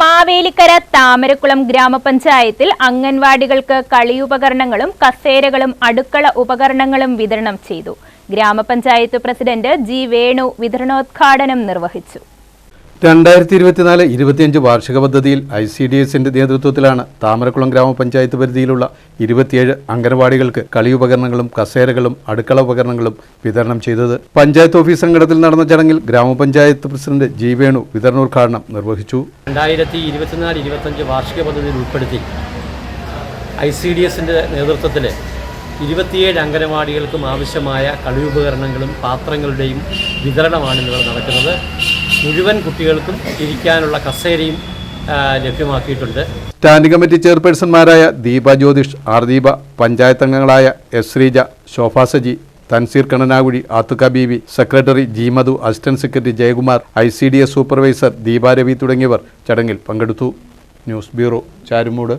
മാവേലിക്കര താമരക്കുളം ഗ്രാമപഞ്ചായത്തിൽ അംഗൻവാടികൾക്ക് കളിയുപകരണങ്ങളും കസേരകളും അടുക്കള ഉപകരണങ്ങളും വിതരണം ചെയ്തു. ഗ്രാമപഞ്ചായത്ത് പ്രസിഡന്റ് ജി വേണു വിതരണോദ്ഘാടനം നിർവഹിച്ചു. രണ്ടായിരത്തി ഇരുപത്തിനാല് ഇരുപത്തിയഞ്ച് വാർഷിക പദ്ധതിയിൽ ഐ സി ഡി എസിന്റെ നേതൃത്വത്തിലാണ് താമരക്കുളം ഗ്രാമപഞ്ചായത്ത് പരിധിയിലുള്ള ഇരുപത്തിയേഴ് അംഗനവാടികൾക്ക് കളി ഉപകരണങ്ങളും കസേരകളും അടുക്കള ഉപകരണങ്ങളും വിതരണം ചെയ്തത്. പഞ്ചായത്ത് ഓഫീസ് സംഘടത്തിൽ നടന്ന ചടങ്ങിൽ ഗ്രാമപഞ്ചായത്ത് പ്രസിഡന്റ് ജി വേണു വിതരണോദ്ഘാടനം നിർവഹിച്ചു. രണ്ടായിരത്തി ഇരുപത്തിനാല് ഇരുപത്തഞ്ച് വാർഷിക പദ്ധതിയിൽ ഉൾപ്പെടുത്തി ഐ സി ഡി എസിന്റെ നേതൃത്വത്തിൽ ഇരുപത്തിയേഴ് അംഗനവാടികൾക്കും ആവശ്യമായ കളി ഉപകരണങ്ങളും പാത്രങ്ങളുടെയും വിതരണമാണ് ഇന്നിവിടെ നടക്കുന്നത്. മുഴുവൻ കുട്ടികൾക്കും ഇരിക്കാനുള്ള കസേരയും ലഭ്യമാക്കിയിട്ടുണ്ട്. സ്റ്റാൻഡിംഗ് കമ്മിറ്റി ചെയർപേഴ്സൺമാരായ ദീപ ജ്യോതിഷ് ആർ ദീപ പഞ്ചായത്ത് അംഗങ്ങളായ S Sreeja Shobha Saji Thanseer Kannanakuzhi Athukka B V secretary G Madhu assistant secretary Jayakumar I C D S supervisor Deeparavi തുടങ്ങിയവർ ചടങ്ങിൽ പങ്കെടുത്തു. News bureau Charummoodu.